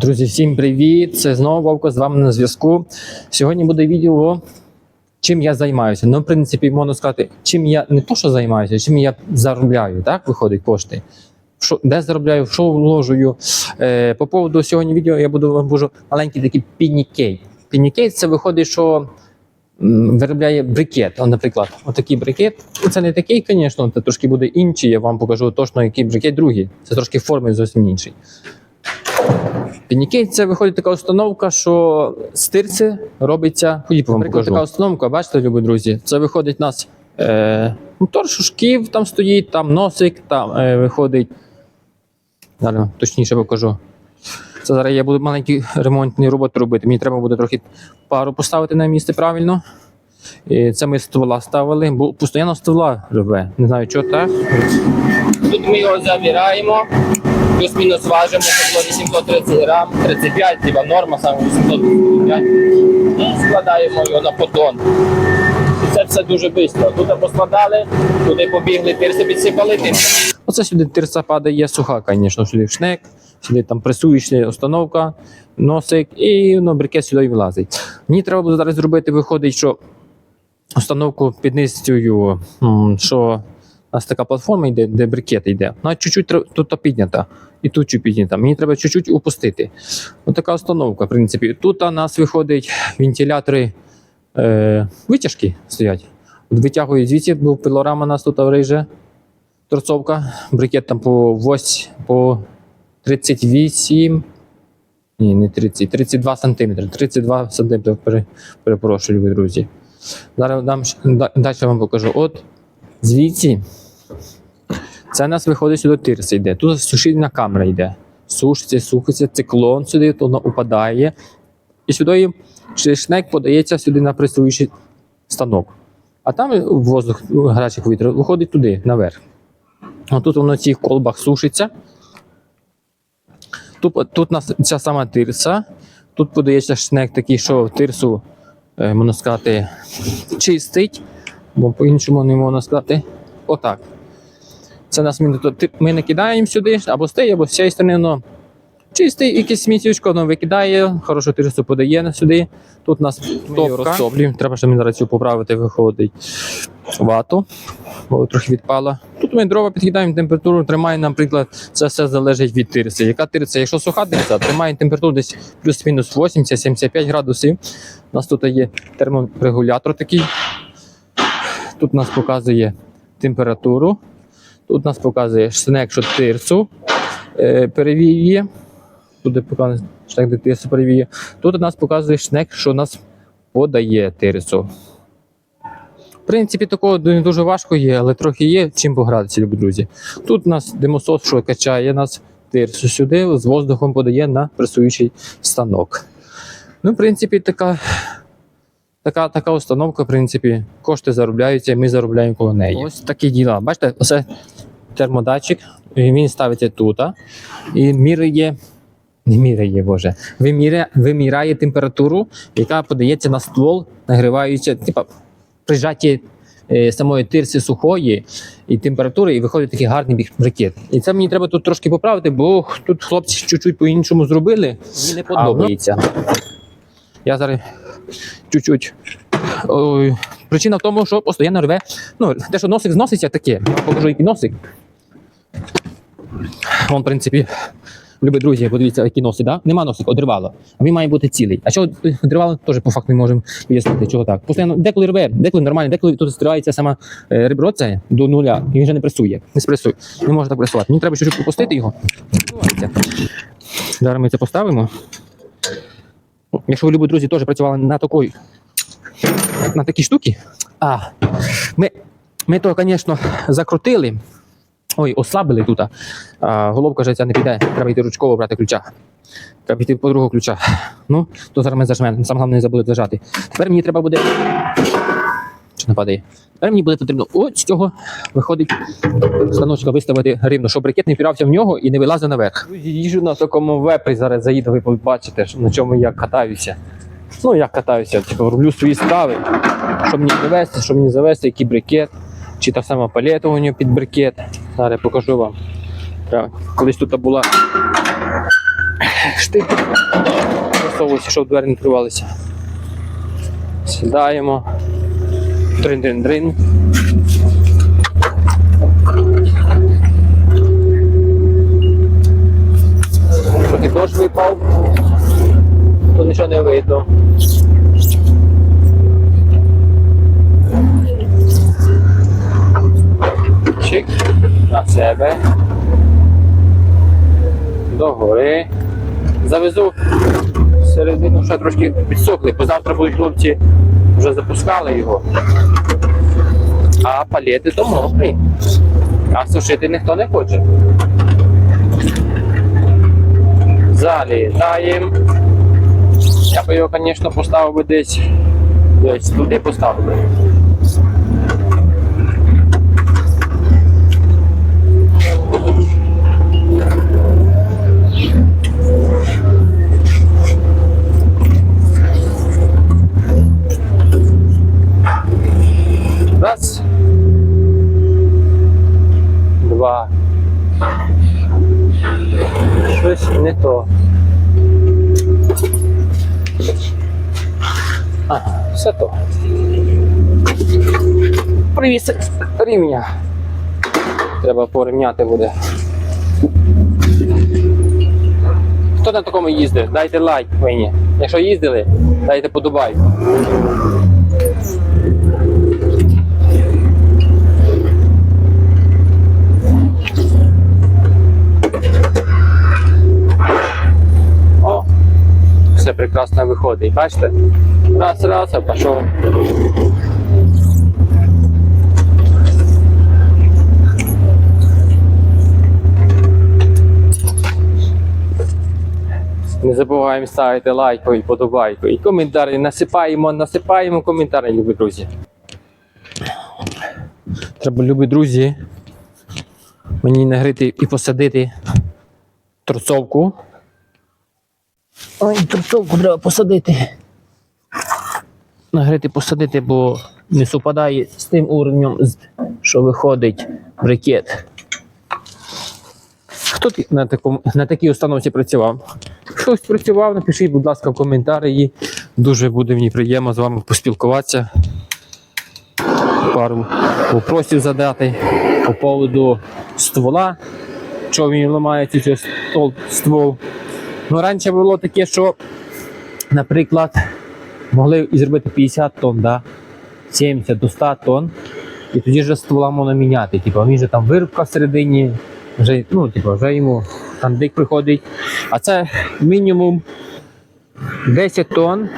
Друзі, всім привіт! Це знову Вовко з вами на зв'язку. Сьогодні буде відео, чим я займаюся. Ну, в принципі, можна сказати, чим я не то, що займаюся, чим я заробляю, так виходить кошти. Що, де заробляю, що вложую. Е, по поводу сьогодні відео я буду вам буду маленький такий пінікей. Пінікей це виходить, що виробляє брикет. Наприклад, отакий брикет. Це не такий, звісно, це трошки буде інший. Я вам покажу точно, який брикет другий. Це трошки форми зовсім інший. Пінікей це виходить така установка, що з тирси робиться. Ходіть, вам Наприклад, така установка, бачите, любі друзі. Це виходить у нас е, мотор шушків, там стоїть, там носик, там е, виходить. Зараз точніше покажу. Це зараз я буду маленькі ремонтні роботи робити. Мені треба буде трохи пару поставити на місце правильно. І це ми ствола ставили, бо постійно ствола рве. Не знаю, що так. Тут ми його забираємо, плюс-мінус важимо, це було 830 грам, 35, типа норма, саме 835. І складаємо його на поддон. І це все дуже швидко. Тут поскладали, туди побігли, тирси підсипали тим. Оце сюди тирса падає суха, звісно, сюди шнек, сюди там пресуюча установка, носик і ну, брикет сюди і влазить. Мені треба буде зараз зробити, виходить, що установку під низцею, м, що у нас така платформа йде, де брикет йде. Вона чуть-чуть тут піднята, і тут чуть піднята. Мені треба чуть-чуть опустити. Ось така установка, в принципі. Тут у нас виходить вентилятори е, витяжки стоять. От витягують звідси, бо пилорама у нас тут риже, торцовка, брикет там по 8, по 38. Ні, не 30, 32 сантиметри. 32 сантиметри, перепрошую, любі друзі. Зараз дам, далі вам покажу. От звідси це у нас виходить сюди тирса йде. Тут сушильна камера йде. Сушиться, сухиться, циклон сюди, то воно упадає. І сюди шнек подається сюди на пресуючий станок. А там воздух ну, гарячий повітря виходить туди, наверх. А тут воно в цих колбах сушиться. Тут, тут нас ця сама тирса. Тут подається шнек такий, що тирсу, е, можна сказати, чистить, бо по-іншому не можна сказати. Отак. Це нас ми, не кидаємо сюди, або з тієї, або з цієї сторони. Ну, чистий, якесь сміттєвичко воно викидає, хорошу тирсу подає сюди. Тут нас розтоплюємо. Треба, щоб ми цю поправити, виходить вату, бо трохи відпала. Тут ми дрова підкидаємо, температуру тримаємо, наприклад, це все залежить від тирси. Яка тирса? Якщо суха тирса, тримає температуру десь плюс-мінус 80-75 градусів. У нас тут є терморегулятор такий. Тут нас показує температуру. Тут нас показує шнек, що тирсу е, перевіює. Тут показує шнек, де тирсу перевіює. Тут нас показує шнек, що нас подає тирсу. В принципі, такого не дуже важко є, але трохи є чим погратися, любі друзі. Тут у нас димосос, що качає нас тирсу сюди, з воздухом подає на пресуючий станок. Ну, в принципі, така, така, така установка, в принципі, кошти заробляються, ми заробляємо коло неї. Ось такі діла. Бачите, оце термодатчик, він ставиться тут і міряє. Не міряє, Боже. Виміряє, виміряє температуру, яка подається на ствол, нагріваючи, типа прижаті е, самої тирси сухої і температури, і виходить такий гарний брикет. І це мені треба тут трошки поправити, бо тут хлопці чуть-чуть по-іншому зробили. Мені не подобається. Я зараз чуть-чуть. Причина в тому, що постійно рве. Ну, те, що носик зноситься, таке. Я покажу, який носик. Вон, в принципі, любі друзі, подивіться, які носи, да? Нема носика, одривало. А він має бути цілий. А чого одривало, теж по факту не можемо пояснити, чого так. Постійно, деколи рве, деколи нормально, деколи тут стирається сама е, ребро це до нуля, і він вже не пресує. Не спресує. Не може так пресувати. Мені треба чуть-чуть попустити його. Зараз ми це поставимо. Якщо ви любі друзі теж працювали на такої, на такій штуки, а, ми, ми то, звісно, закрутили. Ой, ослабили тут. А, головка життя не піде. Треба йти ручково брати ключа. Треба йти по другого ключа. Ну, то зараз ми зажмемо. Сам головне не забули зажати. Тепер мені треба буде. Що не падає? Тепер мені буде потрібно ось з цього виходить станочка виставити рівно, щоб ракет не впирався в нього і не вилазив наверх. Їжу на такому вепрі зараз заїду, ви побачите, на чому я катаюся. Ну, як катаюся, типу, роблю свої справи, щоб мені завести, щоб мені завести, який брикет, чи так само палету у нього під брикет. Зараз я покажу вам. Треба- Колись тут була штик. Висовується, щоб двері не відкривалися. Сідаємо. Дрин-дрин-дрин. Трохи дощ випав, то нічого не видно. Чик на себе. Догори. Завезу середину, ще трошки підсохли, бо завтра будуть хлопці вже запускали його. А палети то мокрі. А сушити ніхто не хоче. Залітаємо. Я б його, звісно, поставив би десь. Десь туди поставив би. Раз. Два. Щось не то. Ага, все то. Привіз рівня. Треба порівняти буде. Хто на такому їздив? Дайте лайк мені. Якщо їздили, дайте подобайку. Все прекрасно виходить. Бачите? Раз, раз, а пішов. Не забуваємо ставити лайку і подобайку. І коментарі насипаємо, насипаємо коментарі, любі друзі. Треба, любі друзі, мені нагрити і посадити торцовку. Ой, торцовку треба посадити. Нагрити посадити, бо не супадає з тим уровнем, що виходить брикет. Хто на, такому, на такій установці працював? Хтось працював, напишіть, будь ласка, в коментарі. Дуже буде мені приємно з вами поспілкуватися. Пару вопросів задати по поводу ствола. Чого він ламається цей ствол. Ну, раніше було таке, що, наприклад, могли і зробити 50 тонн, да? 70 до 100 тонн, і тоді вже ствола можна міняти. Типу, він же там вирубка всередині, вже, ну, типу, вже йому там дик приходить. А це мінімум 10 тонн.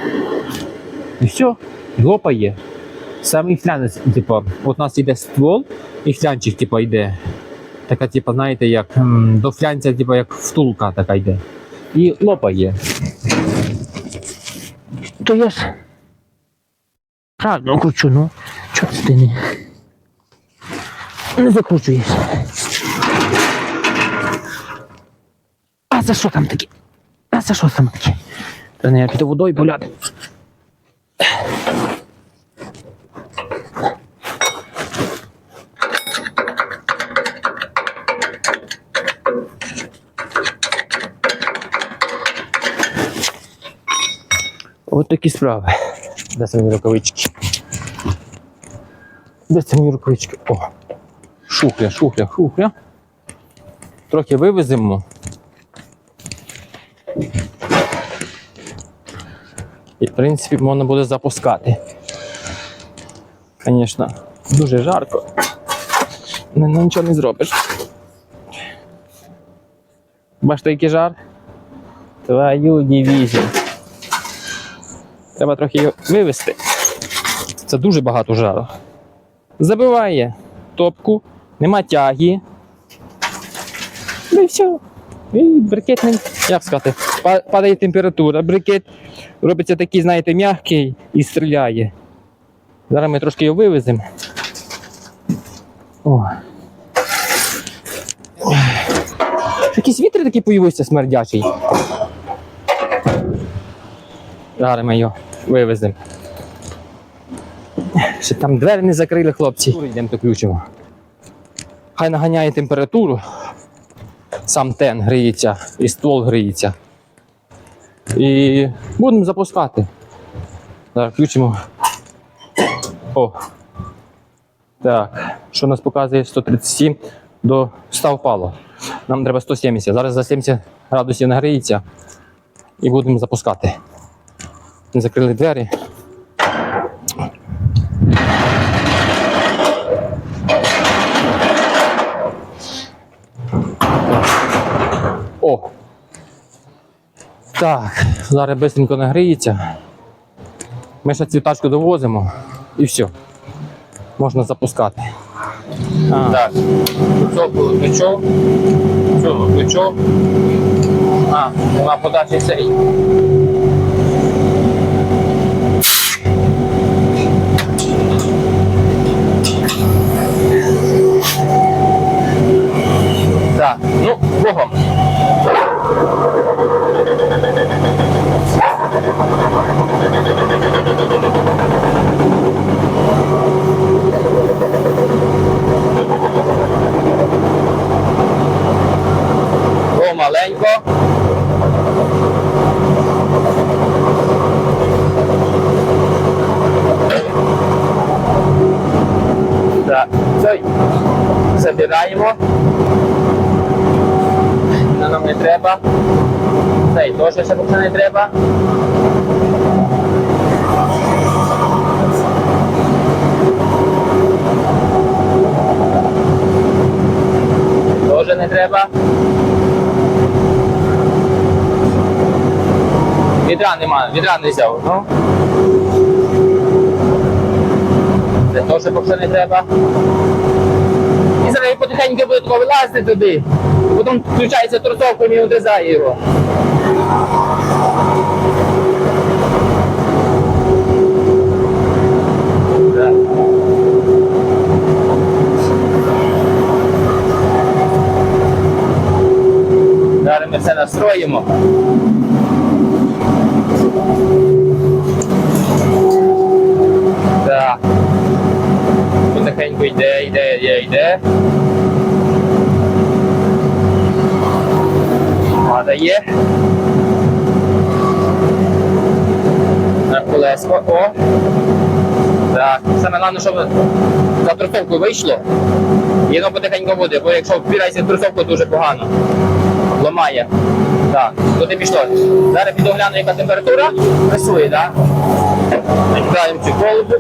І все, лопає. Самий флянець, типу, от у нас йде ствол, і флянчик, типу, йде. Така, типу, знаєте, як до флянця, типу, як втулка така йде. І лопає. То я ж правильно кручу, ну. Чого ти не, не закручуєш? А за що там таке? А за що там таке? Та не я піду водою поляти. От такі справи. Де це мої рукавички? Де це мої рукавички? О! Шухля, шухля, шухля. Трохи вивеземо. І, в принципі, можна буде запускати. Звісно, дуже жарко. Ну, нічого не зробиш. Бачите, який жар? Твою дивізію. Треба трохи його вивести. Це дуже багато жару. Забиває топку, нема тяги. Ну і все. І брикет, як сказати, падає температура, брикет робиться такий, знаєте, м'який і стріляє. Зараз ми трошки його вивеземо. О. Якийсь вітер такий появився смердячий. Зараз ми його вивеземо. Ще там двері не закрили хлопці. Йдемо то ключимо. Хай наганяє температуру. Сам тен гріється і ствол гріється. І будемо запускати. Зараз включимо. О. Так, що нас показує 137 до 100 впало. Нам треба 170. Зараз за 70 градусів нагріється і будемо запускати. Закрили двері. О! Так, зараз швидко нагріється. Ми ще цю тачку довозимо і все. Можна запускати. Так, цього ключов, цього ключов. А, нема подачі цей. Так, ну, богом. Помаленько. Так, цей забираємо. Нам не треба. Цей теж ще поки не треба. Теж не треба. Відра нема, відра не взяв. Ну. Це теж поки не треба. І зараз він потихеньку буде вилазити туди. Потім включається торцовка і він відрізає його. Так. Зараз ми все настроїмо. Так. Потихеньку йде, йде, йде, йде. Падає. На колеско. О. Так. Саме головне, щоб за трусовку вийшло. І воно потихеньку буде, бо якщо впирається в трусовку, дуже погано. Ламає. Так, туди пішло. Зараз підогляну, яка температура. Пресує, так? Накидаємо цю колбу.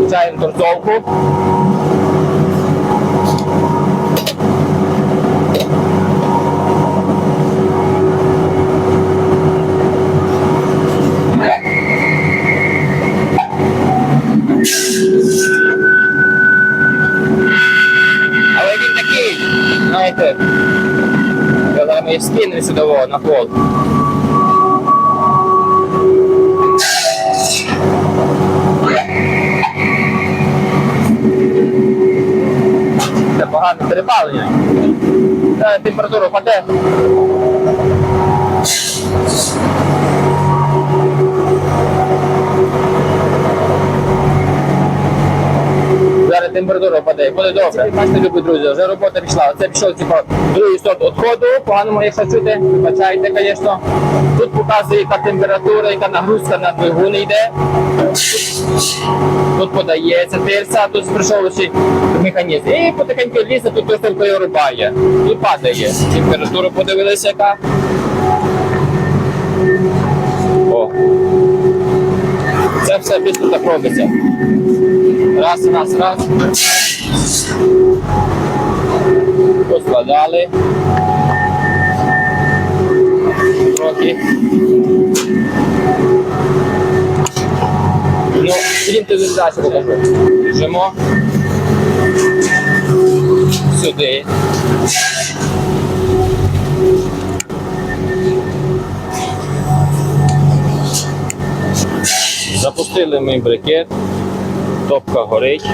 Включаємо торцовку. Але він такий, знаєте, я зараз ми скинемо сюди во, на пол. Це погане перепалення. Та температура Зараз температура впаде, буде добре. Бачите, любі друзі, вже робота пішла. Це пішов типу, другий сорт відходу. Поганому, якщо чути, вибачайте, звісно. Тут показує, яка температура, яка нагрузка на двигун йде. Тут подається тирса, тут прийшов механізм. І потихеньку лізе, тут тисовкою рубає. Тут падає. Температура подивилися, яка. Все швидко так робиться. Раз, раз, раз. Поскладали. Трохи. Ну, ідемте далі покажу. Біжимо. Сюди. Запустили ми брикет. Топка горить.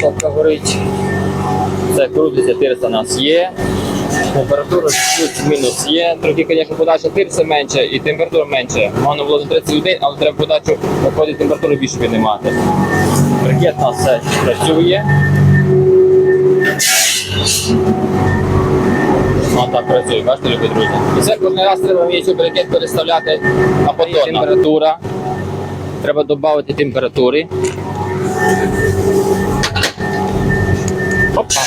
Топка горить. Це крутиться тирса у нас є. Температура плюс-мінус. Є трохи, звісно, подача тирса менше і температура менше. Воно було на 31, але треба подачу виходить температуру більше піднімати. Брикет у нас все працює. Ну, так працює, бачите, любі друзі. І це кожен раз треба вміти брикет переставляти а потім температура. Треба додати температури. Опа.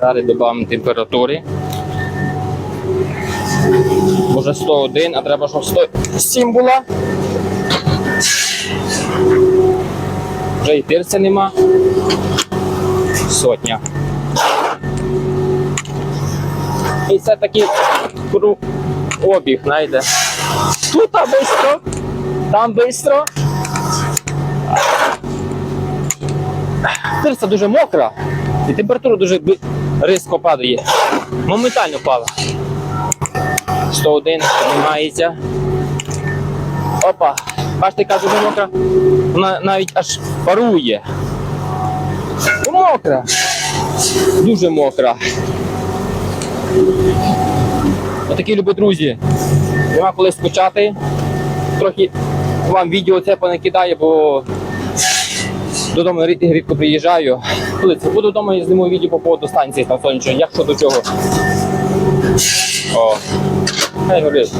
Зараз додамо температури. Може 101, а треба, щоб 107 була. Вже і тирця нема. Сотня. І це такий кру- обіг, знаєте. Тут швидко, там швидко. Тирса дуже мокра, і температура дуже різко падає. Моментально впала. 101 піднімається. Опа. Бачите, яка дуже мокра. Вона навіть аж парує. Мокра. Дуже мокра. Отакі любі друзі. Нема коли скучати. Трохи вам відео це понакидаю, бо додому рідко приїжджаю. Коли це буду вдома і зніму відео по поводу станції там сонячної, як що до чого. Хай говорить.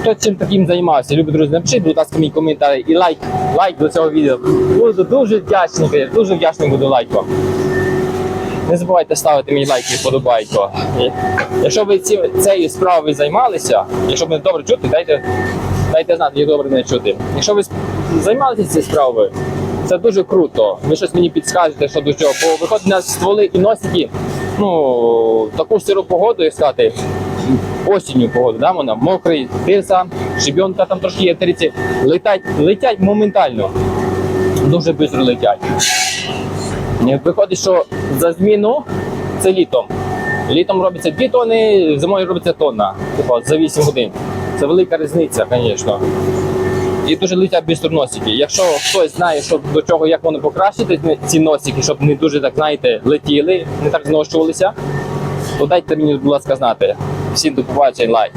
Хто цим таким займався? Любі друзі, напишіть, будь ласка, мій коментар і лайк, лайк до цього відео. Буду дуже вдячний, дуже вдячний буду лайком. Не забувайте ставити мені лайк і вподобайко. Якщо ви ці, цією справою займалися, якщо мене добре чути, дайте, дайте знати, як добре не чути. Якщо ви займалися цією справою, це дуже круто. Ви щось мені підскажете, що до чого. Бо виходить на стволи і носики, ну, таку сиру погоду, як сказати, осінню погоду, да, вона мокрий, тирса, шибенка там трошки є триці, летять, летять моментально. Дуже швидко летять. І Виходить, що за зміну це літом. Літом робиться 2 тони, зимою робиться тонна. Типу, за 8 годин. Це велика різниця, звісно. І дуже летять швидко носики. Якщо хтось знає, що до чого, як воно покращити, ці носики, щоб не дуже так, знаєте, летіли, не так зношувалися, то дайте мені, будь ласка, знати. Всім до побачення, лайк.